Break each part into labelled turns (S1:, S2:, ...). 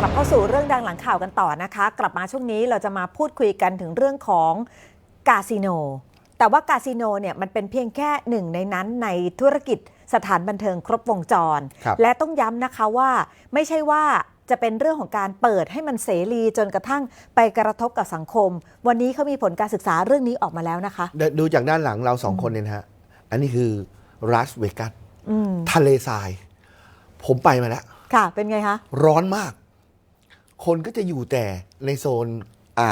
S1: กลับเข้าสู่เรื่องดังหลังข่าวกันต่อนะคะ กลับมาช่วงนี้เราจะมาพูดคุยกันถึงเรื่องของคาสิโน แต่ว่าคาสิโนเนี่ยมันเป็นเพียงแค่หนึ่งในนั้นในธุรกิจสถานบันเทิงครบวงจร
S2: ครับ
S1: และต้องย้ำนะคะว่าไม่ใช่ว่าจะเป็นเรื่องของการเปิดให้มันเสรีจนกระทั่งไปกระทบกับสังคม วันนี้เขามีผลการศึกษาเรื่องนี้ออกมาแล้วนะคะ
S2: เดดูจากด้านหลังเราสองคนเนี่ยนะฮะ อันนี้คือรัสเวกัส
S1: อืม
S2: ทะเลทราย ผมไปมาแล้ว
S1: ค่ะ เป็นไงคะ
S2: ร้อนมาก คนก็จะอยู่แต่ในโซนอ่า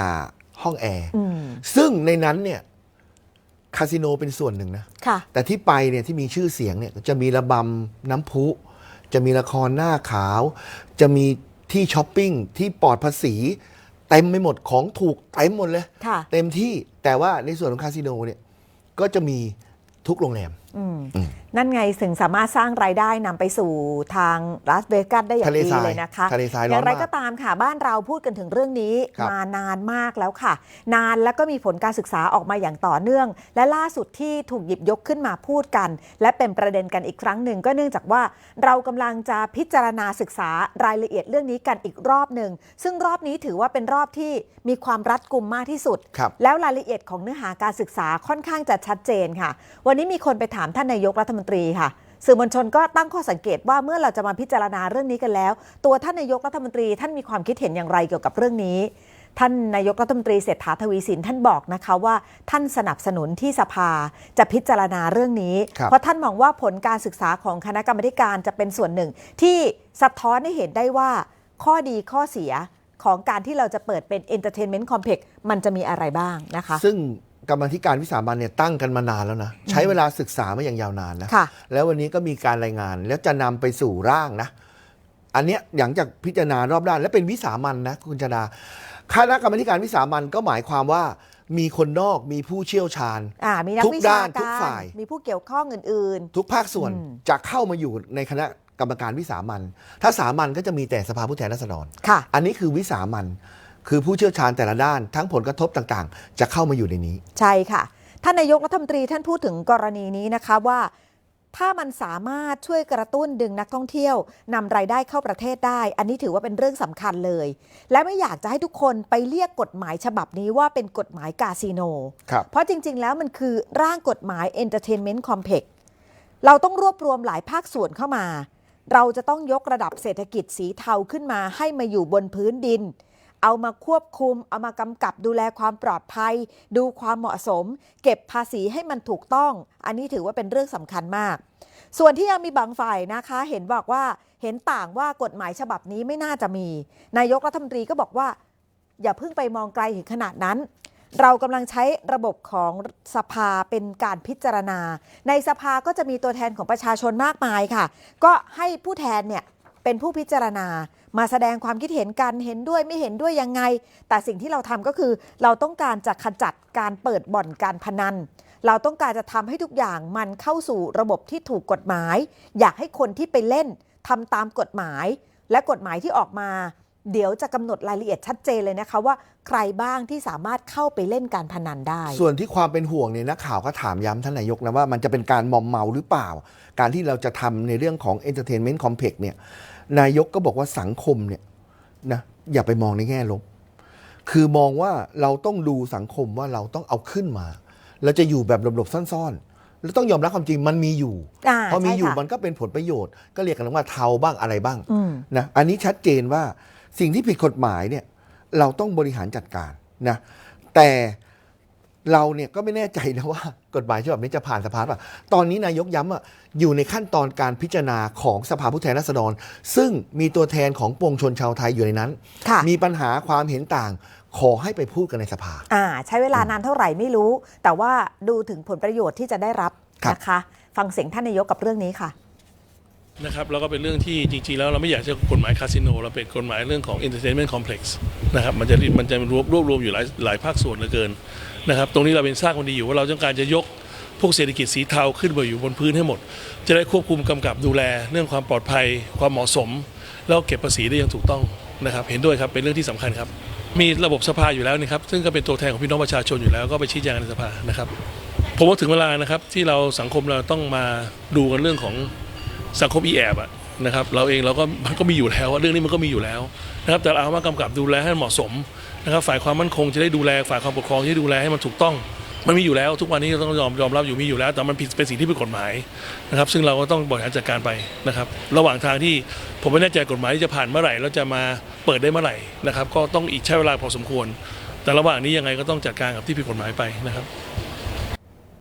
S2: ห้องแอร์
S1: อืม
S2: ซึ่งในนั้นเนี่ยคาสิโนเป็นส่วนหนึ่งนะ
S1: ค่ะ
S2: แต่ที่ไปเนี่ยที่มีชื่อเสียงเนี่ยจะมีระบำน้ำพุ จะมีละครหน้าขาว จะมีที่ช้อปปิ้งที่ปลอดภาษีเต็มไปหมดของถูกเต็มหมดเลย
S1: ค่ะ
S2: เต็มที่แต่ว่าในส่วนของคาสิโนเนี่ยก็จะมีทุกโรงแรม
S1: อืม
S2: อืม
S1: นั่นไงถึงสามารถสร้างรายได้นำไปสู่ทางลาสเวกัสได้อย่าง
S2: ทะเล
S1: ดี
S2: ทราย
S1: เลยนะคะ
S2: ทะเลทราย
S1: อ
S2: ร้อน
S1: ย่างไร
S2: มาก
S1: ก็ตามค่ะ บ้านเราพูดกันถึงเรื่องนี้
S2: ครับ
S1: มานานมากแล้วค่ะ นานแล้วก็มีผลการศึกษาออกมาอย่างต่อเนื่อง และล่าสุดที่ถูกหยิบยกขึ้นมาพูดกัน และเป็นประเด็นกันอีกครั้งหนึ่งก็เนื่องจากว่าเรากำลังจะพิจารณาศึกษารายละเอียดเรื่องนี้กันอีกรอบหนึ่งซึ่งรอบนี้ถือว่าเป็นรอบที่มีความรัดกุมมากที่สุด
S2: ครับ
S1: แล้วรายละเอียดของเนื้อหาการศึกษาค่อนข้างจะชัดเจนค่ะ วันนี้มีคนไปถามท่านนายกรัฐมนตรีค่ะสื่อมวลชนก็ตั้งข้อสังเกตว่าเมื่อเราจะมาพิจารณาเรื่องนี้กันแล้ว ตัวท่านนายกรัฐมนตรีท่านมีความคิดเห็นอย่างไรเกี่ยวกับเรื่องนี้ ท่านนายกรัฐมนตรีเศรษฐาทวีสินท่านบอกนะคะว่า ท่านสนับสนุนที่สภาจะพิจารณาเรื่องนี้
S2: ครับ
S1: เพราะท่านมองว่าผลการศึกษาของคณะกรรมาธิการจะเป็นส่วนหนึ่ง ที่สะท้อนให้เห็นได้ว่า ข้อดีข้อเสียของการที่เราจะเปิดเป็น Entertainment Complex มันจะมีอะไรบ้างนะคะ
S2: ซึ่ง กรรมาธิการวิสามันเนี่ยตั้งกันมานานแล้วนะ ใช้เวลาศึกษามาอย่างยาวนานนะ
S1: ค่ะ
S2: แล้ววันนี้ก็มีการรายงานแล้วจะนำไปสู่ร่างนะ อันเนี้ยหลังจากพิจารณารอบด้านและเป็นวิสามันนะคุณจดาคณะกรรมาธิการวิสามันก็หมายความว่า มีคนนอกมีผู้เชี่ยวชาญ
S1: อ่ามีนัก
S2: ทุก
S1: วิชา
S2: ด้านทุ
S1: กากร
S2: ฝ่าย
S1: มีผู้เกี่ยวข้องอื่น
S2: ทุกภาคส่วน
S1: อืม
S2: จะเข้ามาอยู่ในคณะกรรมการวิสามันถ้าสามัญก็จะมีแต่สภาผู้แทนราษฎร
S1: ๆ ค่ะ
S2: อันนี้คือวิสามัน คือผู้เชี่ยวชาญแต่ละด้านทั้งผลกระทบต่างๆ จะเข้ามาอยู่ในนี้
S1: ใช่ค่ะ ท่านนายกรัฐมนตรีท่านพูดถึงกรณีนี้นะคะว่า ถ้ามันสามารถช่วยกระตุ้นดึงนักท่องเที่ยวนำรายได้เข้าประเทศได้ อันนี้ถือว่าเป็นเรื่องสำคัญเลย และไม่อยากจะให้ทุกคนไปเรียกกฎหมายฉบับนี้ว่าเป็นกฎหมายกาสิโน
S2: ครับ
S1: เพราะจริง ๆ แล้วมันคือร่างกฎหมาย Entertainment Complex เราต้องรวบรวมหลายภาคส่วนเข้ามา เราจะต้องยกระดับเศรษฐกิจสีเทาขึ้นมาให้มาอยู่บนพื้นดิน เอามาควบคุม เอามากำกับดูแลความปลอดภัย ดูความเหมาะสม เก็บภาษีให้มันถูกต้อง อันนี้ถือว่าเป็นเรื่องสำคัญมาก ส่วนที่ยังมีบางฝ่ายนะคะ เห็นบอกว่าเห็นต่างว่ากฎหมายฉบับนี้ไม่น่าจะมี นายกรัฐมนตรีก็บอกว่า อย่าเพิ่งไปมองไกลถึงขนาดนั้นเรากำลังใช้ระบบของสภาเป็นการพิจารณา ในสภาก็จะมีตัวแทนของประชาชนมากมายค่ะ ก็ให้ผู้แทนเนี่ยเป็นผู้พิจารณา มาแสดงความคิดเห็นกันเห็นด้วยไม่เห็นด้วยยังไง แต่สิ่งที่เราทำก็คือ เราต้องการจะขจัดการเปิดบ่อนการพนัน เราต้องการจะทำให้ทุกอย่างมันเข้าสู่ระบบที่ถูกกฎหมาย อยากให้คนที่ไปเล่นทำตามกฎหมาย และกฎหมายที่ออกมา เดี๋ยวจะกำหนดรายละเอียดชัดเจนเลยนะคะว่าใครบ้างที่สามารถเข้าไปเล่นการพนันได้
S2: ส่วนที่ความเป็นห่วงเนี่ยนักข่าวก็ถามย้ำท่านนายกนะว่ามันจะเป็นการมอมเมาหรือเปล่า การที่เราจะทำในเรื่องของ Entertainment Complex เนี่ยนายกก็บอกว่าสังคมเนี่ยนะอย่าไปมองในแง่ลบ คือมองว่าเราต้องดูสังคมว่าเราต้องเอาขึ้นมาเราจะอยู่แบบหลบๆซ่อนๆ แล้วต้องยอมรับความจริงมันมีอยู่
S1: อ่า
S2: พอมี
S1: ใช่
S2: อยู่
S1: ค่ะ
S2: มันก็เป็นผลประโยชน์ ก็เรียกกันว่าเทาบ้างอะไรบ้าง
S1: อืม
S2: นะอันนี้ชัดเจนว่า สิ่งที่ผิดกฎหมายเนี่ยเราต้องบริหารจัดการนะแต่เราเนี่ยก็ไม่แน่ใจนะว่ากฎหมายฉบับนี้จะผ่านสภาป่ะตอนนี้นายกย้ำว่าอยู่ในขั้นตอนการพิจารณาของสภาผู้แทนราษฎร ซึ่งมีตัวแทนของปวงชนชาวไทยอยู่ในนั้น
S1: ค่ะ
S2: มีปัญหาความเห็นต่างขอให้ไปพูดกันในสภา
S1: อ่า ใช้เวลานานเท่าไหร่ไม่รู้ แต่ว่าดูถึงผลประโยชน์ที่จะได้รับ
S2: ครับ
S1: นะคะ ฟังเสียงท่านนายกกับเรื่องนี้ค่ะ
S3: นะครับแล้วก็เป็นเรื่องที่จริงๆแล้วเราไม่อยากจะกฎหมายคาสิโนเราเป็นกฎหมายเรื่องของ entertainment complex นะครับมันจะมันจะรวบรวบรวมอยู่หลายหลายภาคส่วนเหลือเกินนะครับตรงนี้เราเป็นสร้างคนดีอยู่ว่าเราต้องการจะยกพวกเศรษฐกิจสีเทาขึ้นมาอยู่บนพื้นให้หมด จะได้ควบคุมกำกับดูแล เรื่องความปลอดภัย ความเหมาะสม แล้วเก็บภาษีได้อย่างถูกต้องนะครับเห็นด้วยครับเป็นเรื่องที่สำคัญครับ มีระบบสภาอยู่แล้วนะครับซึ่งก็เป็นตัวแทนของพี่น้องประชาชนอยู่แล้วก็ไปชี้แจงในสภานะครับผมว่าถึงเวลานะครับที่เราสังคมเราต้องมาดูกันเรื่องของ สังคมอีแอบอะนะครับเราเองเราก็มันก็มีอยู่แล้วเรื่องนี้มันก็มีอยู่แล้วนะครับแต่เราเอามากำกับดูแลให้เหมาะสมนะครับฝ่ายความมั่นคงจะได้ดูแลฝ่ายความปกครองจะได้ดูแลให้มันถูกต้อง มันมีอยู่แล้ว ทุกวันนี้ต้องยอมยอมรับอยู่มีอยู่แล้ว แต่มันผิดเป็นสิ่งที่ผิดกฎหมายนะครับซึ่งเราก็ต้องบริหารจัดการไปนะครับระหว่างทางที่ผมไม่แน่ใจกฎหมายที่จะผ่านเมื่อไหร่แล้วจะมาเปิดได้เมื่อไหร่นะครับก็ต้องอีกใช้เวลาพอสมควร แต่ระหว่างนี้ยังไงก็ต้องจัดการกับที่ผิดกฎหมายไปนะครับ